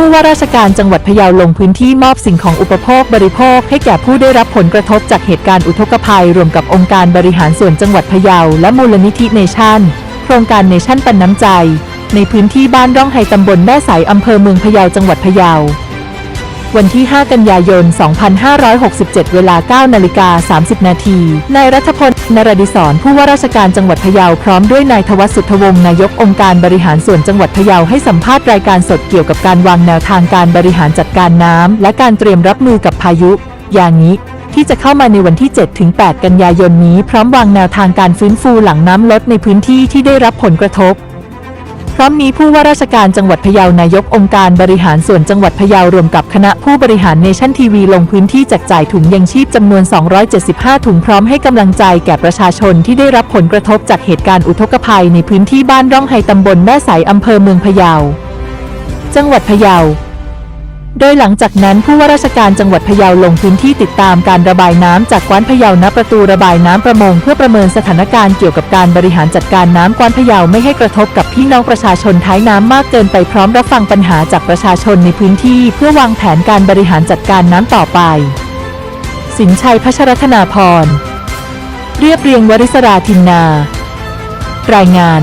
ผู้ว่าราชการจังหวัดพะเยาลงพื้นที่มอบสิ่งของอุปโภคบริโภคให้แก่ผู้ได้รับผลกระทบจากเหตุการณ์อุทกภัย รวมกับองค์การบริหารส่วนจังหวัดพะเยาและมูลนิธิเนชั่น โครงการเนชั่นปันน้ำใจ ในพื้นที่บ้านร่องไฮตำบลแม่สายอำเภอเมืองพะเยาจังหวัดพะเยา วันที่ 5 กันยายน 2567 เวลา 9 นาฬิกา 30 นาที นายรัฐพล นรดิศรผู้ว่าราชการจังหวัดพะเยาพร้อมด้วยนายทวัสุทธวงศ์นายกองค์การบริหารส่วนจังหวัดพะเยาให้สัมภาษณ์รายการสดเกี่ยวกับการวางแนวทางการบริหารจัดการน้ำและการเตรียมรับมือกับพายุ อย่างนี้ที่จะเข้ามาในวันที่ 7-8 กันยายนนี้ พร้อมวางแนวทางการฟื้นฟูหลังน้ำลดในพื้นที่ที่ได้รับผลกระทบ พร้อมนี้ผู้ว่าราชการจังหวัดพะเยานายกองค์การบริหารส่วนจังหวัดพะเยารวมกับคณะผู้บริหารเนชั่นทีวีลงพื้นที่แจกจ่ายถุงยังชีพจำนวน 275 ถุงพร้อมให้กำลังใจแก่ประชาชนที่ได้รับผลกระทบจากเหตุการณ์อุทกภัยในพื้นที่บ้านร่องไฮตำบลแม่สายอำเภอเมืองพะเยา จังหวัดพะเยา โดยหลังจากนั้นผู้ว่าราชการจังหวัดพะเยาลงพื้นที่ติดตามการระบายน้ำจากกว้านพะเยาณประตูระบายน้ำประมง เพื่อประเมินสถานการณ์เกี่ยวกับการบริหารจัดการน้ำกว้านพะเยาไม่ให้กระทบกับพี่น้องประชาชนท้ายน้ำมากเกินไปพร้อมรับฟังปัญหาจากประชาชนในพื้นที่ เพื่อวางแผนการบริหารจัดการน้ำต่อไป สินชัยพัชรธนาพร เรียบเรียงวริศราทินนา รายงาน